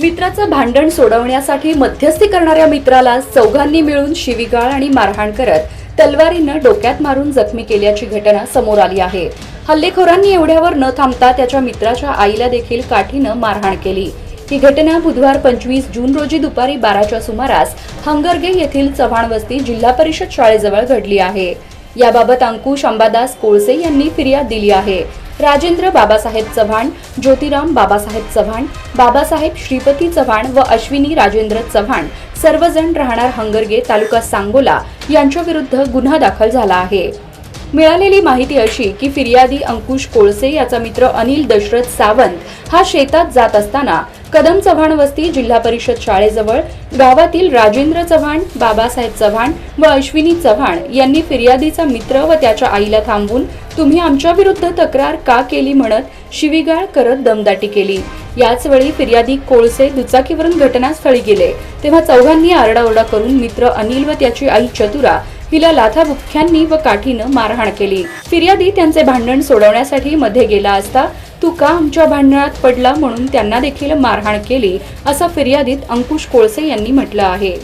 मित्राचं भांडण सोडवण्यासाठी मध्यस्थी करणाऱ्या मित्राला चौघांनी मिळून शिवीगाळ आणि मारहाण करत तलवारीनं डोक्यात मारून जखमी केल्याची घटना समोर आली आहे. हल्लेखोरांनी एवढ्यावर न थांबता त्याच्या मित्राच्या आईला देखील काठीनं मारहाण केली. ही घटना बुधवार पंचवीस जून रोजी दुपारी बाराच्या सुमारास हंगरगे येथील चव्हाण वस्ती जिल्हा परिषद शाळेजवळ घडली आहे. याबाबत अंकुश अंबादास कोळसे यांनी फिर्याद दिली आहे. राजेंद्र बाबासाहेब चव्हाण ज्योतिराम बाबासाहेब चव्हाण बाबासाहेब श्रीपती चव्हाण व अश्विनी राजेंद्र चव्हाण सर्वजण राहणार हंगरगे तालुका सांगोला यांच्या विरुद्ध गुन्हा दाखल झाला आहे. मिळालेली माहिती अशी की फिर्यादी अंकुश कोळसे याचा मित्र अनिल दशरथ सावंत हा शेतात जात असताना कदम चव्हाण वस्ती जिल्हा परिषद शाळेजवळ गावातील राजेंद्र चव्हाण बाबासाहेब चव्हाण व अश्विनी चव्हाण यांनी फिर्यादीचा मित्र व त्याच्या आईला थांबवून तुम्ही आमच्या विरुद्ध तक्रार का केली? म्हणत शिवीगाळ करत दमदाटी केली. याचवेळी फिर्यादी कोळसे दुचाकीवरून घटनास्थळी गेले. तेव्हा चौघांनी आरडाओरडा करून मित्र अनिल व त्याची आई चतुरा हिला लाथाबुक्क्यांनी व काठीनं मारहाण केली. फिर्यादी त्यांचे भांडण सोडवण्यासाठी मध्ये गेला असता तू का आमच्या भांडणात पडला म्हणून त्यांना देखील मारहाण केली असं फिर्यादीत अंकुश कोळसे यांनी म्हटलं आहे.